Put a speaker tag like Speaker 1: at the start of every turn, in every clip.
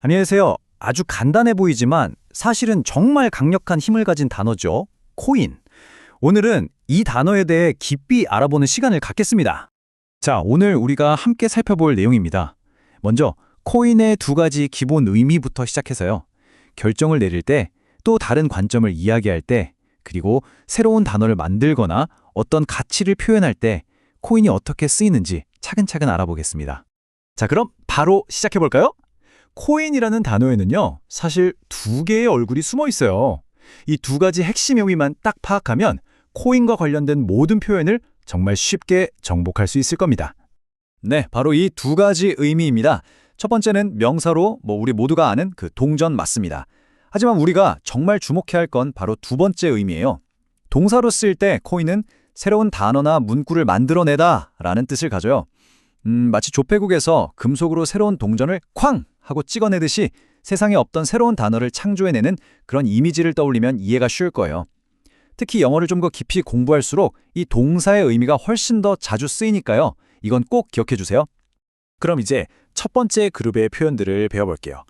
Speaker 1: 안녕하세요. 아주 간단해 보이지만 사실은 정말 강력한 힘을 가진 단어죠. 코인. 오늘은 이 단어에 대해 깊이 알아보는 시간을 갖겠습니다. 자, 오늘 우리가 함께 살펴볼 내용입니다. 먼저 코인의 두 가지 기본 의미부터 시작해서요. 결정을 내릴 때, 또 다른 관점을 이야기할 때, 그리고 새로운 단어를 만들거나 어떤 가치를 표현할 때 코인이 어떻게 쓰이는지 차근차근 알아보겠습니다. 자, 그럼 바로 시작해 볼까요? 코인이라는 단어에는요, 사실 두 개의 얼굴이 숨어 있어요. 이 두 가지 핵심 의미만 딱 파악하면 코인과 관련된 모든 표현을 정말 쉽게 정복할 수 있을 겁니다. 네, 바로 이 두 가지 의미입니다. 첫 번째는 명사로 뭐 우리 모두가 아는 그 동전 맞습니다. 하지만 우리가 정말 주목해야 할 건 바로 두 번째 의미예요. 동사로 쓰일 때 코인은 새로운 단어나 문구를 만들어내다 라는 뜻을 가져요. 음, 마치 조폐국에서 금속으로 새로운 동전을 쾅! 하고 찍어내듯이 세상에 없던 새로운 단어를 창조해내는 그런 이미지를 떠올리면 이해가 쉬울 거예요. 특히 영어를 좀 더 깊이 공부할수록 이 동사의 의미가 훨씬 더 자주 쓰이니까요. 이건 꼭 기억해 주세요. 그럼 이제 첫 번째 그룹의 표현들을 배워볼게요.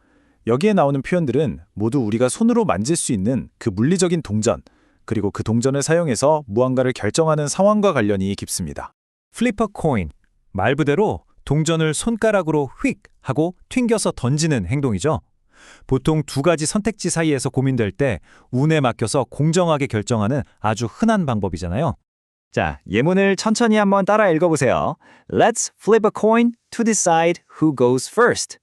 Speaker 1: 여기에 나오는 표현들은 모두 우리가 손으로 만질 수 있는 그 물리적인 동전, 그리고 그 동전을 사용해서 무언가를 결정하는 상황과 관련이 깊습니다. 플리퍼 코인, 말 그대로 동전을 손가락으로 휙 하고 튕겨서 던지는 행동이죠. 보통 두 가지 선택지 사이에서 고민될 때 운에 맡겨서 공정하게 결정하는 아주 흔한 방법이잖아요.
Speaker 2: 자, 예문을 천천히 한번 따라 읽어보세요. Let's flip a coin to decide who goes first.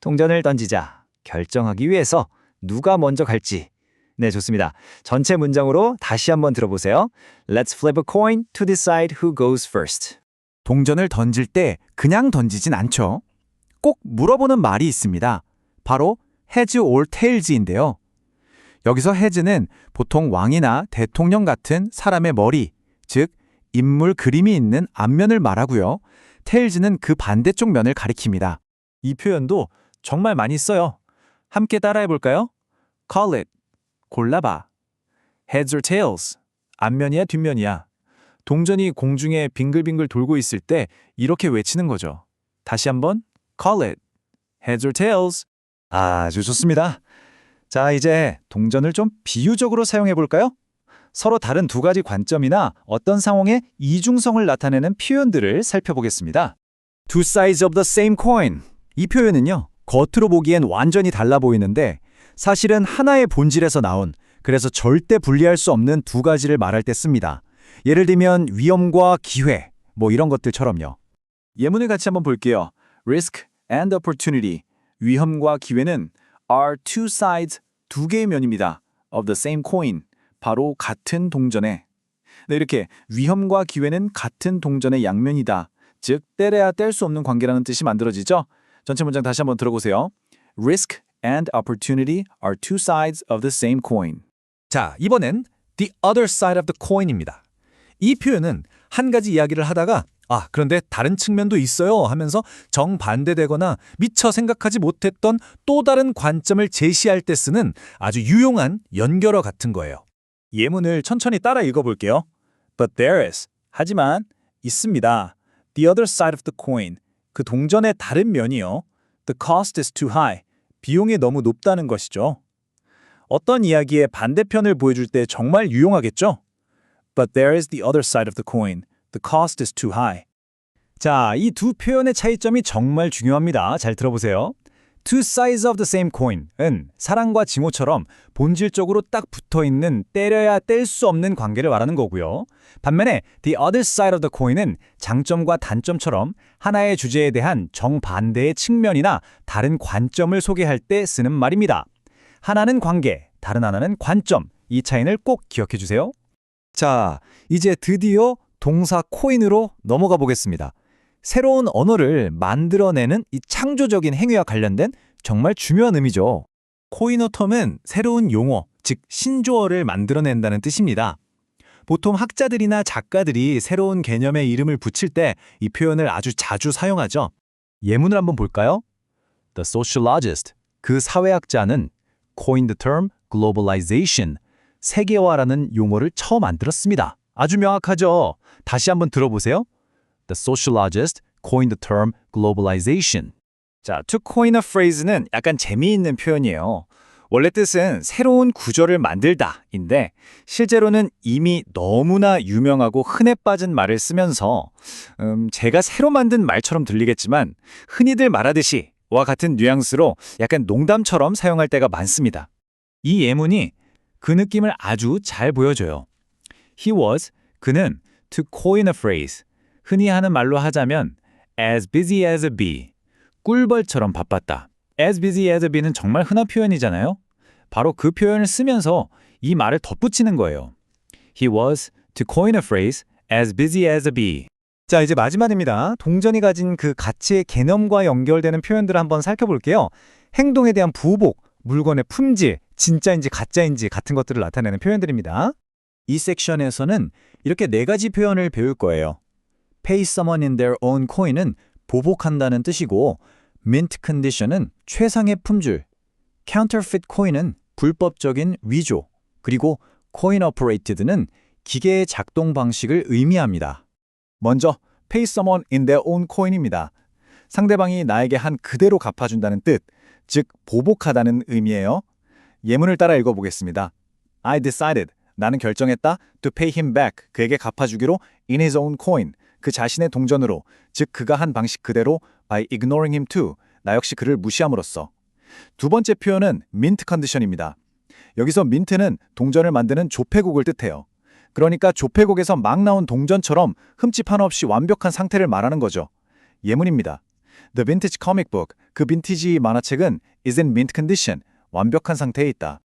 Speaker 2: 동전을 던지자. 결정하기 위해서 누가 먼저 갈지. 네, 좋습니다. 전체 문장으로 다시 한번 들어보세요. Let's flip a coin to decide who goes first.
Speaker 1: 동전을 던질 때 그냥 던지진 않죠. 꼭 물어보는 말이 있습니다. 바로 heads or tails인데요. 여기서 heads는 보통 왕이나 대통령 같은 사람의 머리, 즉 인물 그림이 있는 앞면을 말하고요. tails는 그 반대쪽 면을 가리킵니다. 이 표현도 정말 많이 써요. 함께 따라해 볼까요? Call it. 골라봐. Heads or tails. 앞면이야 뒷면이야. 동전이 공중에 빙글빙글 돌고 있을 때 이렇게 외치는 거죠. 다시 한번 call it. heads or tails. 아주 좋습니다. 자, 이제 동전을 좀 비유적으로 사용해 볼까요? 서로 다른 두 가지 관점이나 어떤 상황의 이중성을 나타내는 표현들을 살펴보겠습니다. Two sides of the same coin. 이 표현은요, 겉으로 보기엔 완전히 달라 보이는데 사실은 하나의 본질에서 나온 그래서 절대 분리할 수 없는 두 가지를 말할 때 씁니다. 예를 들면 위험과 기회, 뭐 이런 것들처럼요. 예문을 같이 한번 볼게요. Risk and opportunity. 위험과 기회는 are two sides, 두 개의 면입니다. of the same coin. 바로 같은 동전에. 네, 이렇게 위험과 기회는 같은 동전의 양면이다. 즉, 떼려야 뗄 수 없는 관계라는 뜻이 만들어지죠. 전체 문장 다시 한번 들어보세요. Risk and opportunity are two sides of the same coin. 자, 이번엔 the other side of the coin입니다. 이 표현은 한 가지 이야기를 하다가 아, 그런데 다른 측면도 있어요 하면서 정반대되거나 미처 생각하지 못했던 또 다른 관점을 제시할 때 쓰는 아주 유용한 연결어 같은 거예요. 예문을 천천히 따라 읽어볼게요. But there is. 하지만 있습니다. The other side of the coin. 그 동전의 다른 면이요. The cost is too high. 비용이 너무 높다는 것이죠. 어떤 이야기의 반대편을 보여줄 때 정말 유용하겠죠? But there is the other side of the coin. The cost is too high. 자, 이 두 표현의 차이점이 정말 중요합니다. 잘 들어보세요. Two sides of the same coin은 사랑과 징후처럼 본질적으로 딱 붙어 있는 때려야 뗄 수 없는 관계를 말하는 거고요. 반면에 the other side of the coin은 장점과 단점처럼 하나의 주제에 대한 정반대의 측면이나 다른 관점을 소개할 때 쓰는 말입니다. 하나는 관계, 다른 하나는 관점. 이 차이를 꼭 기억해 주세요. 자, 이제 드디어 동사 코인으로 넘어가 보겠습니다. 새로운 언어를 만들어내는 이 창조적인 행위와 관련된 정말 중요한 의미죠. 코이노텀은 새로운 용어, 즉 신조어를 만들어낸다는 뜻입니다. 보통 학자들이나 작가들이 새로운 개념의 이름을 붙일 때 이 표현을 아주 자주 사용하죠. 예문을 한번 볼까요? The sociologist, 그 사회학자는 coined the term globalization, 세계화라는 용어를 처음 만들었습니다. 아주 명확하죠? 다시 한번 들어보세요. The sociologist coined the term globalization.
Speaker 2: 자, to coin a phrase는 약간 재미있는 표현이에요. 원래 뜻은 새로운 구조를 만들다인데 실제로는 이미 너무나 유명하고 흔해 빠진 말을 쓰면서 음, 제가 새로 만든 말처럼 들리겠지만 흔히들 말하듯이 와 같은 뉘앙스로 약간 농담처럼 사용할 때가 많습니다. 이 예문이 그 느낌을 아주 잘 보여줘요. He was, 그는 to coin a phrase, 흔히 하는 말로 하자면 as busy as a bee, 꿀벌처럼 바빴다. as busy as a bee는 정말 흔한 표현이잖아요. 바로 그 표현을 쓰면서 이 말을 덧붙이는 거예요. He was to coin a phrase as busy as a bee.
Speaker 3: 자, 이제 마지막입니다. 동전이 가진 그 가치의 개념과 연결되는 표현들을 한번 살펴볼게요. 행동에 대한 부복, 물건의 품질, 진짜인지 가짜인지 같은 것들을 나타내는 표현들입니다. 이 섹션에서는 이렇게 네 가지 표현을 배울 거예요. Pay someone in their own coin은 보복한다는 뜻이고 mint condition은 최상의 품질, counterfeit coin은 불법적인 위조, 그리고 coin operated는 기계의 작동 방식을 의미합니다. 먼저 pay someone in their own coin입니다. 상대방이 나에게 한 그대로 갚아준다는 뜻, 즉 보복하다는 의미예요. 예문을 따라 읽어보겠습니다. I decided, 나는 결정했다, to pay him back, 그에게 갚아주기로 in his own coin, 그 자신의 동전으로, 즉 그가 한 방식 그대로 by ignoring him too, 나 역시 그를 무시함으로써. 두 번째 표현은 mint condition입니다. 여기서 민트는 동전을 만드는 조폐국을 뜻해요. 그러니까 조폐국에서 막 나온 동전처럼 흠집 하나 없이 완벽한 상태를 말하는 거죠. 예문입니다. The vintage comic book, 그 빈티지 만화책은 is in mint condition, 완벽한 상태에 있다.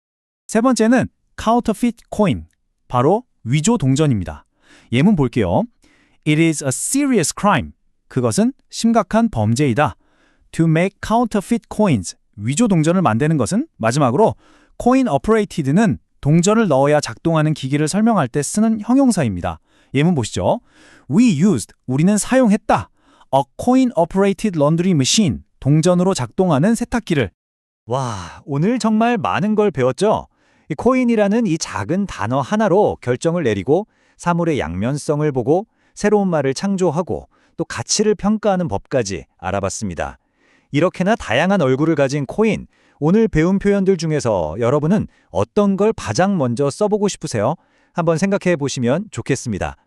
Speaker 3: 세 번째는 counterfeit coin, 바로 위조 동전입니다. 예문 볼게요. It is a serious crime. 그것은 심각한 범죄이다. To make counterfeit coins, 위조 동전을 만드는 것은 마지막으로 coin operated는 동전을 넣어야 작동하는 기기를 설명할 때 쓰는 형용사입니다. 예문 보시죠. We used, 우리는 사용했다. A coin operated laundry machine, 동전으로 작동하는 세탁기를.
Speaker 2: 와, 오늘 정말 많은 걸 배웠죠? 이 코인이라는 이 작은 단어 하나로 결정을 내리고 사물의 양면성을 보고 새로운 말을 창조하고 또 가치를 평가하는 법까지 알아봤습니다. 이렇게나 다양한 얼굴을 가진 코인, 오늘 배운 표현들 중에서 여러분은 어떤 걸 가장 먼저 써보고 싶으세요? 한번 생각해 보시면 좋겠습니다.